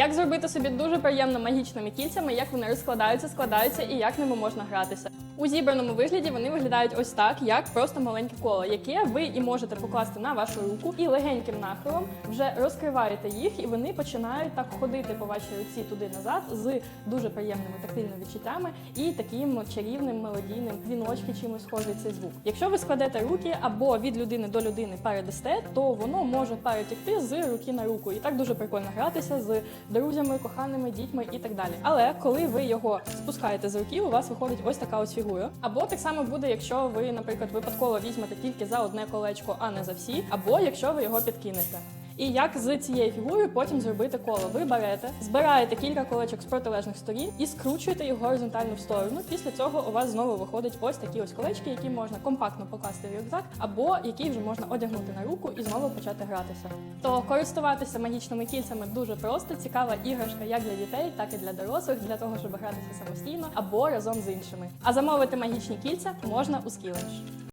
Як зробити собі дуже приємно магічними кільцями, як вони розкладаються, складаються і як ними можна гратися. У зібраному вигляді вони виглядають ось так, як просто маленьке коло, яке ви і можете покласти на вашу руку і легеньким нахилом вже розкриваєте їх, і вони починають так ходити по вашій руці туди-назад з дуже приємними тактильними відчуттями і таким чарівним мелодійним дзвіночки чимось схожий цей звук. Якщо ви складете руки або від людини до людини передасте, то воно може перетекти з руки на руку. І так дуже прикольно гратися з друзями, коханими, дітьми і так далі. Але коли ви його спускаєте з руки, у вас виходить ось така ось фігура. Або так само буде, якщо ви, наприклад, випадково візьмете тільки за одне колечко, а не за всі, або якщо ви його підкинете. І як з цією фігурою потім зробити коло? Ви берете, збираєте кілька колечок з протилежних сторін і скручуєте їх горизонтально в сторону. Після цього у вас знову виходять ось такі ось колечки, які можна компактно покласти в рюкзак, або які вже можна одягнути на руку і знову почати гратися. То користуватися магічними кільцями дуже просто, цікава іграшка як для дітей, так і для дорослих, для того, щоб гратися самостійно або разом з іншими. А замовити магічні кільця можна у Skillenge.